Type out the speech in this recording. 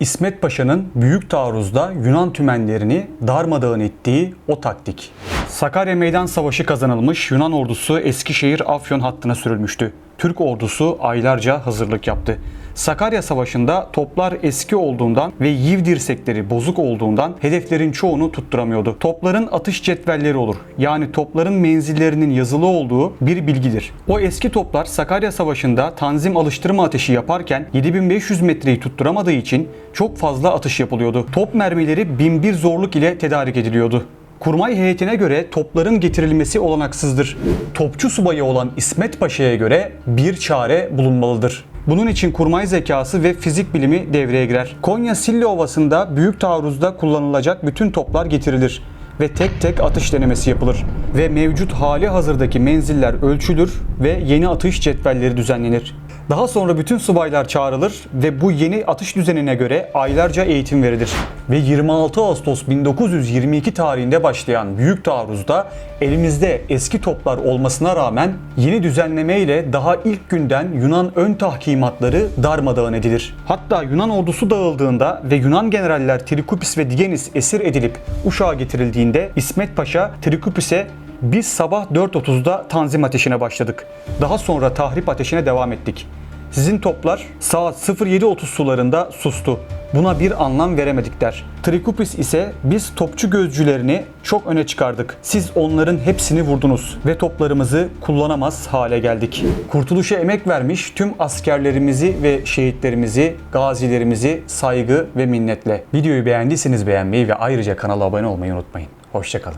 İsmet Paşa'nın büyük taarruzda Yunan tümenlerini darmadağın ettiği o taktik. Sakarya Meydan Savaşı kazanılmış Yunan ordusu Eskişehir-Afyon hattına sürülmüştü. Türk ordusu aylarca hazırlık yaptı. Sakarya Savaşı'nda toplar eski olduğundan ve yiv dirsekleri bozuk olduğundan hedeflerin çoğunu tutturamıyordu. Topların atış cetvelleri olur. Yani topların menzillerinin yazılı olduğu bir bilgidir. O eski toplar Sakarya Savaşı'nda tanzim alıştırma ateşi yaparken 7500 metreyi tutturamadığı için çok fazla atış yapılıyordu. Top mermileri 1001 zorluk ile tedarik ediliyordu. Kurmay heyetine göre topların getirilmesi olanaksızdır. Topçu subayı olan İsmet Paşa'ya göre bir çare bulunmalıdır. Bunun için kurmay zekası ve fizik bilimi devreye girer. Konya Silli Ovası'nda büyük taarruzda kullanılacak bütün toplar getirilir ve tek tek atış denemesi yapılır ve mevcut hali hazırdaki menziller ölçülür ve yeni atış cetvelleri düzenlenir. Daha sonra bütün subaylar çağrılır ve bu yeni atış düzenine göre aylarca eğitim verilir. Ve 26 Ağustos 1922 tarihinde başlayan Büyük Taarruz'da elimizde eski toplar olmasına rağmen yeni düzenleme ile daha ilk günden Yunan ön tahkimatları darmadağın edilir. Hatta Yunan ordusu dağıldığında ve Yunan generaller Trikupis ve Digenis esir edilip Uşak'a getirildiğinde İsmet Paşa Trikupis'e biz sabah 4.30'da tanzim ateşine başladık. Daha sonra tahrip ateşine devam ettik. Sizin toplar saat 07.30 sularında sustu. Buna bir anlam veremedik der. Trikupis ise biz topçu gözcülerini çok öne çıkardık. Siz onların hepsini vurdunuz ve toplarımızı kullanamaz hale geldik. Kurtuluşa emek vermiş tüm askerlerimizi ve şehitlerimizi, gazilerimizi saygı ve minnetle. Videoyu beğendiyseniz beğenmeyi ve ayrıca kanala abone olmayı unutmayın. Hoşçakalın.